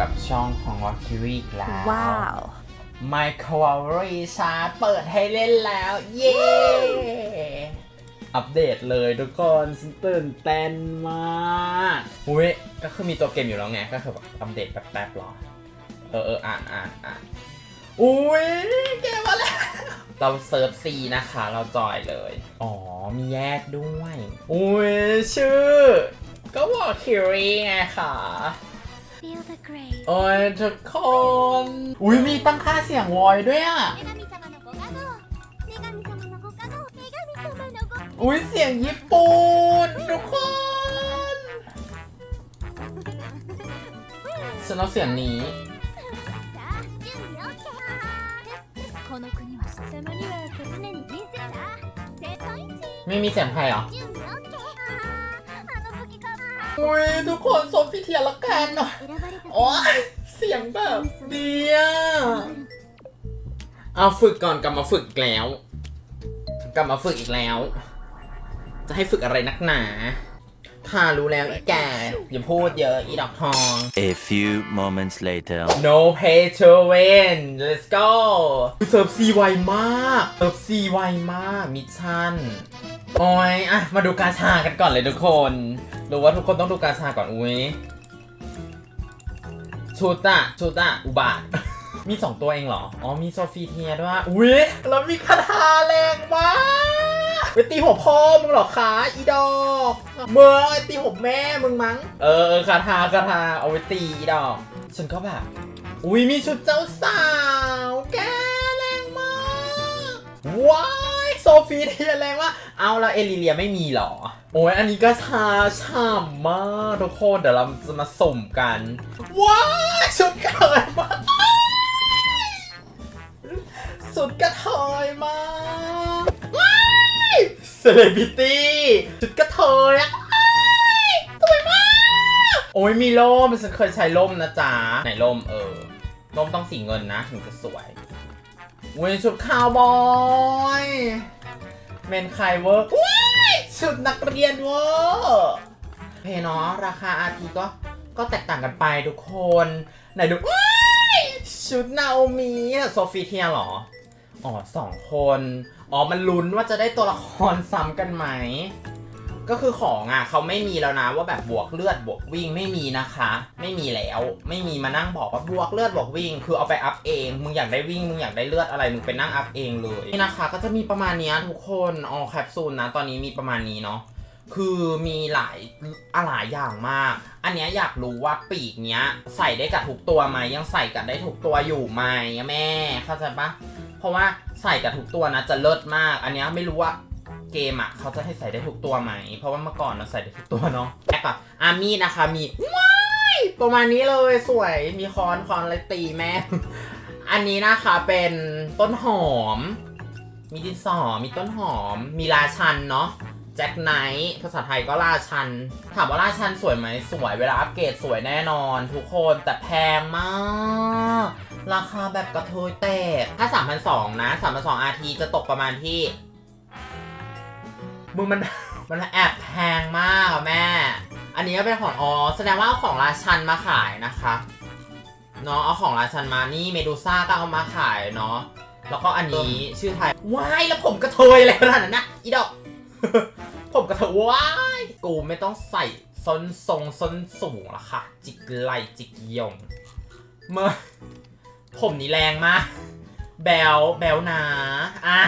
กับช่องของ w a k i r i อีกแล้ว ว้าว My c a v a l r y ชาร์เปิดให้เล่นแล้ว เย้ อัปเดตเลยทุกคนฉันตื่นเต้นมากอุ้ยก็คือมีตัวเกมอยู่แล้วไง ก็คือแบบอัปเดตแป๊บๆหรอ เออเอออ่านอ่านอ่านอุ้ยเกมมาแล้ว เราเซิร์ฟซีนะคะ เราจอยเลย อ๋อ มีแยกด้วย อุ้ยชื่อ ก็บอกคิรีไงค่ะ ยทุกคน อุ้ยมีตั้งค่าเสียงวอยด้วยอะ อุ้ยเสียงญี่ปุ่นทุกคนฉันเอาเสียงนี้ไม่มีเสียงใครเหรออุ้ยทุกคนสมพิเทียละกันหน่อย โอ้ยเสียงแบบดีอะเอาฝึกก่อนกลับมาฝึกอีกแล้ว กลับมาฝึกอีกแล้ว จะให้ฝึกอะไรนักหนาถ้ารู้แล้วอีแกอย่าพูดเยอะอีดอกทอง A few moments later. No pay to win let's go เซิร์ฟซีไวมากเซิร์ฟซีไวมากมิชชั่นโอ้ยอะมาดูกาชากันก่อนเลยทุกคน รู้ว่าทุกคนต้องดูกาชาก่อนอุ้ย ชุดอะชุดอะอุบาท มีสองตัวเองเหรอ อ๋อ มีโซฟีเทียด้วยอุ้ยแล้วมีคาถาแรงมากไปตีหัวพ่อมึงเหรอคะอีดอกเมื่อไอตีหัวแม่มึงมั้ง เออเออคาถาคาถาเอาไว้ตีอีดอก ฉันก็แบบ อุ้ยมีชุดเจ้าสาว แกแรงมาก ว้าย โซฟีเทียแรงมากเอาละเอลิเลียไม่มีเหรอ โอ้ยอันนี้ก็ชาฉ่ำมากทุกคน เดี๋ยวเราจะมาสุ่มกัน ว้ายชุดกระเทยมากสุดกระเทยมากว้ายเซเลบิตี้ชุดกระเทยอะว้ายสวยมาก โอ้ยมีร่มฉันเคยใช้ร่มนะจ๊ะ ไหนร่มเออร่มต้องสีเงินนะ ถึงจะสวย เวยชุดคาวบอยเมนไคเวอร์วชุดนักเรียนเวอร์เพเนาะราคาอาทีก็ก็แตกต่างกันไปทุกคน ไหนดูชุดนาโอมิโซฟีเทียหรอ อ๋อสองคน อ๋อ มันลุ้นว่าจะได้ตัวละครซ้ำกันไหม ก็คือของอะเขาไม่มีแล้วนะว่าแบบบวกเลือดบวกวิ่งไม่มีนะคะ ไม่มีแล้วไม่มีมานั่งบอกว่าบวกเลือดบวกวิ่ง คือเอาไปอัพเองมึงอยากได้วิ่งมึงอยากได้เลือดอะไรมึงไปนั่งอัพเองเลยนี่นะคะ ก็จะมีประมาณนี้ทุกคนอ๋อแคปซูลนะ ตอนนี้มีประมาณนี้เนาะคือมีหลายหลายอย่างมาก อันเนี้ยอยากรู้ว่าปีกเนี้ย ใส่ได้กับทุกตัวไหมยังใส่กันได้ทุกตัวอยู่ไหมแม่เข้าใจปะเพราะว่าใส่กับทุกตัวนะจะเลิศมาก อันเนี้ยไม่รู้ว่า เกมอะเขาจะให้ใส่ได้ทุกตัวไหม เพราะว่าเมื่อก่อนเราใส่ได้ทุกตัวเนาะแอปอะอามีนะคะมีว้ายประมาณนี้เลยสวยมีคอนคอนอะไรตีแม่อันนี้นะคะเป็นต้นหอม มีดินสอมีต้นหอม มีราชันเนาะแจ็คไนท์ภาษาไทยก็ราชัน ถามว่าราชันสวยไหมสวยเวลาอัปเกรดสวยแน่นอน ทุกคนแต่แพงมาก ราคาแบบกระเทยแตกถ้า 3,200 นะ 3,200 RT จะตกประมาณที่ มึงมัน มันแอบแพงมากอะแม่ อันนี้ก็เป็นของอ๋อแสดงว่าเอาของราชันมาขายนะคะเนาะเอาของราชันมานี่เมดูซ่าก็เอามาขายเนาะแล้วก็อันนี้ชื่อไทยว้ายแล้วผมกระเทยอะไรขนาดนั้นนะอีดอก ผมกระเทยว้ายกูไม่ต้องใส่ส้นทรงส้นสูงละค่ะ จิกไหลจิกยงเมื่อผมนี่แรงมากแบลแบลนะอะ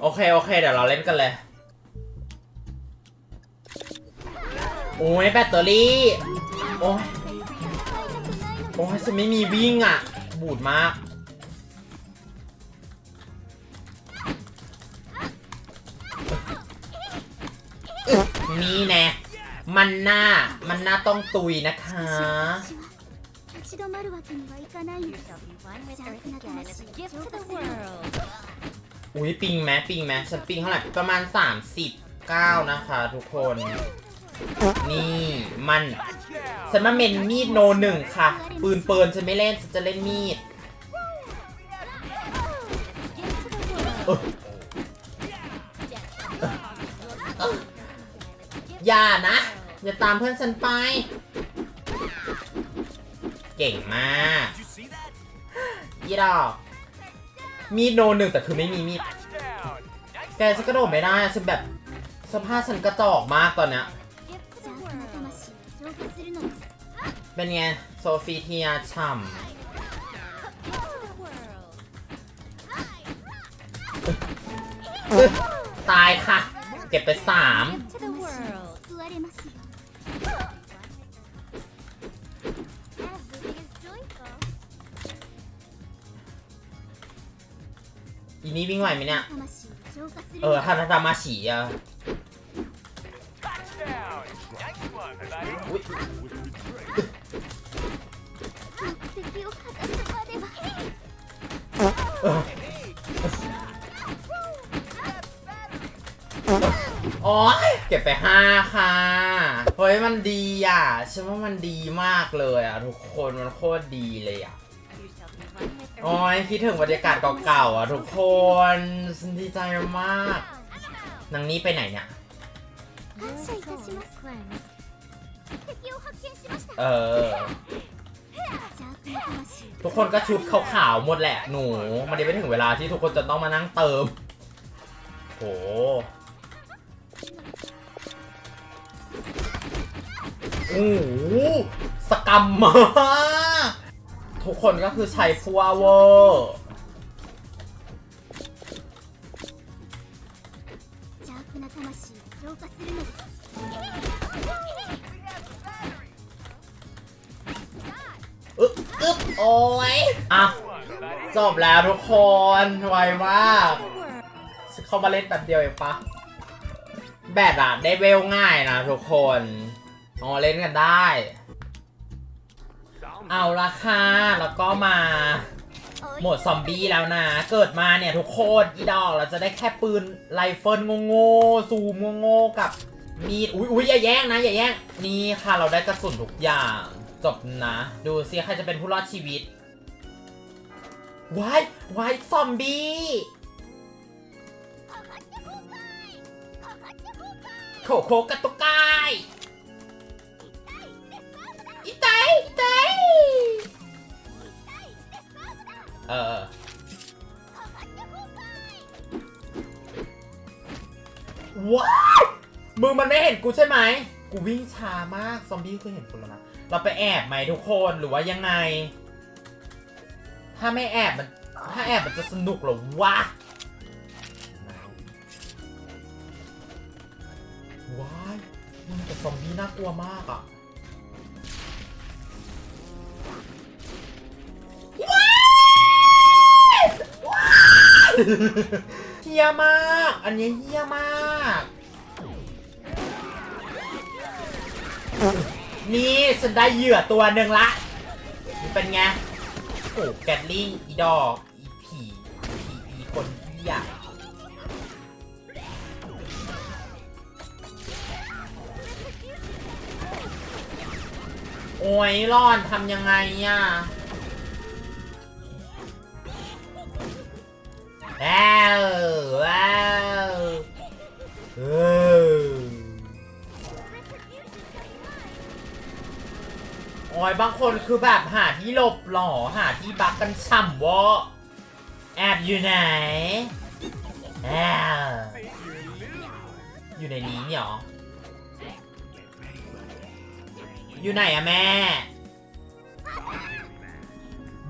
โอเค โอเค เดี๋ยวเราเล่นกันเลย โอ้ยแบตเตอรี่ โอ้ย โอ้ยฉันไม่มีวิ่งอ่ะ บูดมาก นี่แน่ มันหน้า มันหน้าต้องตุยนะคะ 立ち止まるわけにはいかないんです邪悪な魂を浄化する อุ้ยปิงไหมปิงไหมฉันปิงเท่าไหร่ประมาณ 39 นะคะทุกคน นี่มันฉันมาเมนมีดโนหนึ่งค่ะ ปืนเปินฉันไม่เล่นฉันจะเล่นมีดอออย่านะ อย่าตามเพื่อนฉันไป เก่งมากยี่ดอกมีดโนหนึ่งแต่คือไม่มีมีดแกฉันกระโดดไม่ได้ฉันแบบสภาพฉันกระจอกมากตอนเนี้ย เป็นไง โซฟีเทียฉ่ำตายค่ะ เก็บไปสามอีนี้วิ่งไหวไหมเนี่ย เออฮาราดามาชีอะ อุ๊ย 目的を果たすまでは เออโอ้ยเก็บไปห้าค่ะ เฮ้ยมันดีอ่ะฉันว่ามันดีมากเลยอ่ะ ทุกคนมันโคตรดีเลยอ่ะ โอ้ยคิดถึงบรรยากาศเก่าๆอ่ะทุกคนฉันดีใจมากนางนี้ไปไหนเนี่ย 感謝いたします敵を発見しました เออ ทุกคนก็ชุดขาวๆหมดแหละหนู มันยังไม่ถึงเวลาที่ทุกคนจะต้องมานั่งเติม โห โอ้โหสกรรมมาทุกคนก็คือใช้ฟัวเวอร์ อึ๊บโอ้ยอะจบแล้วทุกคนไวมากเข้ามาเล่นแบบเดียวเองปะแบดอะได้เวลง่ายนะทุกคนอ๋อเล่นกันได้ เอาละค่ะแล้วก็มาหมดซอมบี้แล้วนะ เกิดมาเนี่ยทุกคนอีดอกเราจะได้แค่ปืนไรเฟิลโง่ๆซูมโง่ๆกับมีดอุ้ยอุ้ยอย่าแย่งนะ อย่าแย่งนี่ค่ะเราได้กระสุนทุกอย่าง จบนะ ดูซิใครจะเป็นผู้รอดชีวิตวายวายซอมบี้โคโคกระตุกกายอีไตอีไตเออว้าวมึงมันไม่เห็นกูใช่ไหม กูวิ่งช้ามาก ซอมบี้คือเห็นกูแล้วนะ เราไปแอบไหมทุกคนหรือว่ายังไง ถ้าไม่แอบมัน ถ้าแอบมันจะสนุกหรอวะว้ายมันแต่ซอมบี้น่ากลัวมากอะว้ายว้ายเฮียมาก อันนี้เฮียมาก นี่ฉันได้เหยื่อตัวหนึ่งละนี่เป็นไง โอ้แกตลิงอีดอกอีผีผีอีคนเหี้ยโอ้ยร่อนทำยังไงอะว้าวว้าวเออ อ้ยบางคนคือแบบหาที่หลบหล่อหาที่บักกันฉ่ำวะแอบอยู่ไหนแอบอยู่ในนี้เหรอ อยู่ไหนอะแม่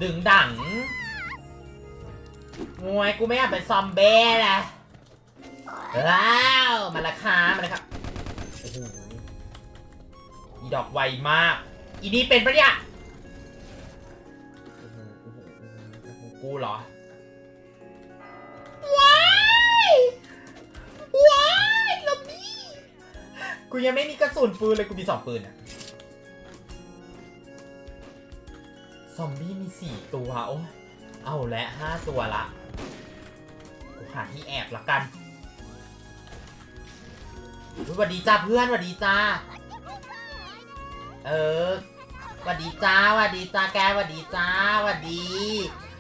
ดึงดังงวยกูไม่อยากเป็นซอมเบ้และว้าวมาละค่ะมาละครับโอ้โหอีดอกไวมาก อีนี่เป็นปะเนี่ยโอ้โหโอ้โหโอ้โหกูเหรอ ว้าย ว้ายลมนี่กูยังไม่มีกระสุนปืนเลย กูมีสองปืนอะซอมบี้มีสี่ตัว โอ้ยเอาและห้าตัวละ กูหาที่แอบละกันอุ๊ยหวัดดีจ้าเพื่อนหวัดดีจ้า เออวัดดีจ้าวัดดีจ้าแกวัดดีจ้าวัดดี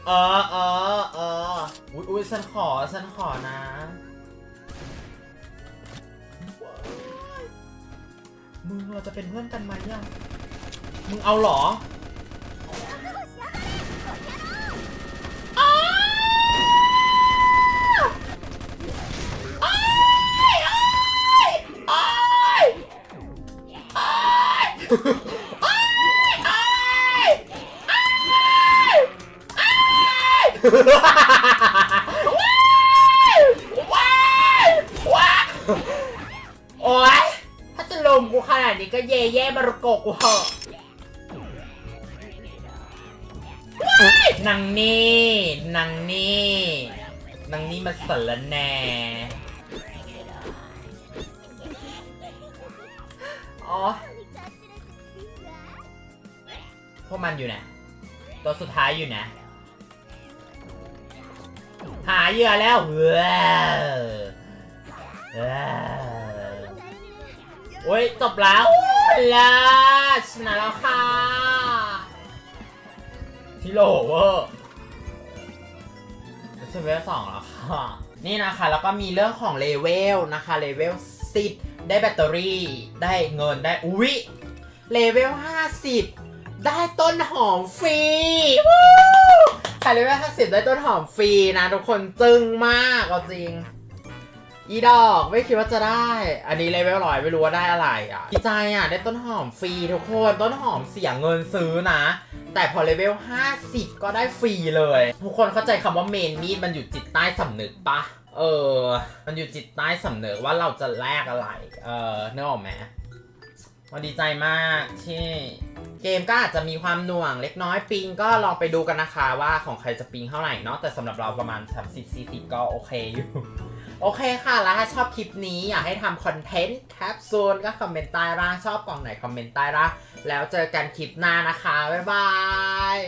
เออเออเอออุ้ยอุ้ยฉันขอฉันขอนะ มึงเราจะเป็นเพื่อนกันไหมอะมึงเอาหรอ โอ๊ย ถ้าจะลมกูขนาดนี้ก็เย่เย่มารโกะกูเหอะนางนี่นางนี่นางนี่มาสารแหน่อ๋อ พวกมันอยู่ไหนตัวสุดท้ายอยู่ไหนหาเหยื่อแล้วเว้าวว้าวโอ้ยจบแล้วลาชนะแล้วค่ะที่โลเวอร์เซเวลสองแล้วค่ะ นี่นะคะ แล้วก็มีเรื่องของเลเวลนะคะเลเวล10ได้แบตเตอรี่ได้เงินได้ อุ๊ยเลเวล50 ได้ต้นหอมฟรีวู้ใครเลเวล50ได้ต้นหอมฟรีนะ ทุกคนจึงมากเอาจริง อีดอกไม่คิดว่าจะได้ อันนี้เลเวลร้อยไม่รู้ว่าได้อะไรอะดีใจอะได้ต้นหอมฟรีทุกคนต้นหอมเสียเงินซื้อนะ แต่พอเลเวล 50 ก็ได้ฟรีเลย ทุกคนเข้าใจคำว่าเมนมีดมันอยู่จิตใต้สำนึกปะเออ มันอยู่จิตใต้สำนึกว่าเราจะแลกอะไร เออเนึกออกไหม วันดีใจมากที่เกมก็อาจจะมีความหน่วงเล็กน้อยปิงก็ลองไปดูกันนะคะว่าของใครจะปิงเท่าไหร่เนาะแต่สำหรับเราประมาณ 30 40 ก็โอเคอยู่ โอเคค่ะ แล้วถ้าชอบคลิปนี้อยากให้ทำคอนเทนต์แคปซูลก็คอมเมนต์ใต้ล่างชอบกล่องไหนคอมเมนต์ใต้ล่างแล้วเจอกันคลิปหน้านะคะ บ๊ายบาย